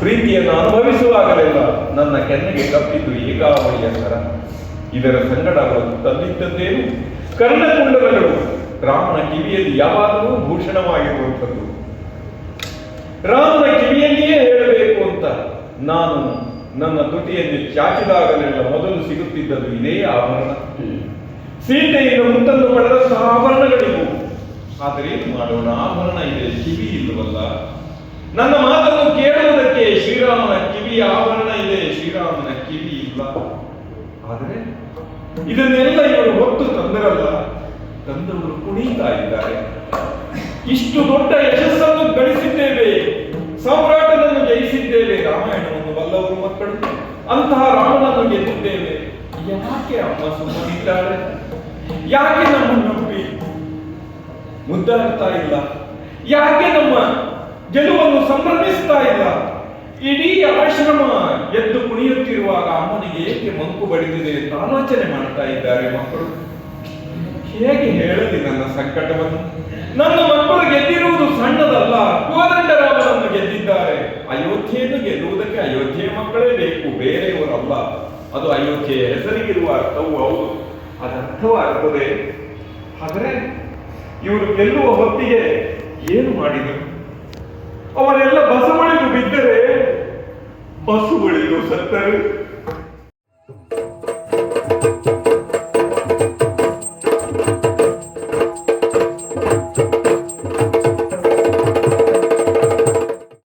ಪ್ರೀತಿಯನ್ನು ಅನುಭವಿಸುವಾಗಲೆಲ್ಲ ನನ್ನ ಕೆನ್ನೆಗೆ ಕಪ್ಪಿದ್ದು ಏಕಾವಳಿಯ ಸರ ಇದರ ಸಂಗಡಗಳು ತಂದಿದ್ದದ್ದೇನು ಕರ್ಣಕುಂಡಲಗಳು ರಾಮನ ಕಿವಿಯಲ್ಲಿ ಯಾವಾಗಲೂ ಭೂಷಣವಾಗಿರುವಂಥದ್ದು. ರಾಮನ ಕಿವಿಯಲ್ಲಿಯೇ ಹೇಳಬೇಕು ಅಂತ ನಾನು ನನ್ನ ತುಟಿಯಲ್ಲಿ ಚಾಚಿದಾಗಲೆಲ್ಲ ಮೊದಲು ಸಿಗುತ್ತಿದ್ದದ್ದು ಇದೇ ಆಭರಣ. ಸೀತೆಯಿಂದ ಮುತ್ತನ್ನು ಪಡೆದ ಸಹ ಆಭರಣಗಳಿವು ಆದರೆ ಏನು ಮಾಡೋಣ? ಆಭರಣ ಇದೆ, ಕಿವಿ ಇಲ್ಲವಲ್ಲ. ನನ್ನ ಮಾತು ಶ್ರೀರಾಮನ ಕಿವಿ ಆಭರಣ ಇದೆ, ಶ್ರೀರಾಮನ ಕಿವಿ ಇಲ್ಲ. ಆದರೆ ಇದನ್ನೆಲ್ಲ ಇವರು ಹೊತ್ತು ತಂದರಲ್ಲ, ತಂದವರು ಕುಣಿತಾ ಇದ್ದಾರೆ. ಇಷ್ಟು ದೊಡ್ಡ ಯಶಸ್ಸನ್ನು ಗಳಿಸಿದ್ದೇವೆ, ಸಾಮ್ರಾಟನನ್ನು ಜಯಿಸಿದ್ದೇವೆ, ರಾಮಾಯಣವನ್ನು ಬಲ್ಲವರು ಮಕ್ಕಳು, ಅಂತಹ ರಾಮನನ್ನು ಗೆದ್ದಿದ್ದೇವೆ. ಯಾಕೆ ಅಮ್ಮ ಸುಮ್ಮನಿದ್ದಾರೆ? ಯಾಕೆ ನಮ್ಮ ನಂಬಿ ಮುದ್ದಾಡ್ತಾ ಇಲ್ಲ. ಯಾಕೆ ನಮ್ಮ ಗೆಲುವನ್ನು ಸಂಭ್ರಮಿಸ್ತಾ ಇಡೀ ಆಶ್ರಮ ಎದ್ದು ಕುಣಿಯುತ್ತಿರುವಾಗ ಅಮ್ಮನಿಗೆ ಏಕೆ ಮಂಕು ಬಡಿದಿದೆ ಅಂತ ಆಲೋಚನೆ ಮಾಡ್ತಾ ಇದ್ದಾರೆ ಮಕ್ಕಳು? ಹೇಗೆ ಹೇಳಲಿ ನನ್ನ ಸಂಕಟವನ್ನು? ನನ್ನ ಮಕ್ಕಳು ಗೆದ್ದಿರುವುದು ಸಣ್ಣದಲ್ಲ ಕೋದಂಡರಾಮನನ್ನು ಗೆದ್ದಿದ್ದಾರೆ. ಅಯೋಧ್ಯೆಯನ್ನು ಗೆಲ್ಲುವುದಕ್ಕೆ ಅಯೋಧ್ಯೆ ಮಕ್ಕಳೇ ಬೇಕು, ಬೇರೆಯವರಲ್ಲ. ಅದು ಅಯೋಧ್ಯೆಯ ಹೆಸರಿಗಿರುವ ಅರ್ಥವು ಹೌದು. ಅದರ್ಥವಾಗುತ್ತದೆ ಆದರೆ ಇವರು ಗೆಲ್ಲುವ ಹೊತ್ತಿಗೆ ಏನು ಮಾಡಿದರು? ಅವರೆಲ್ಲ ಬಸವಳಿದು ಬಿದ್ದರೆ પશુ બળીનું સત્તર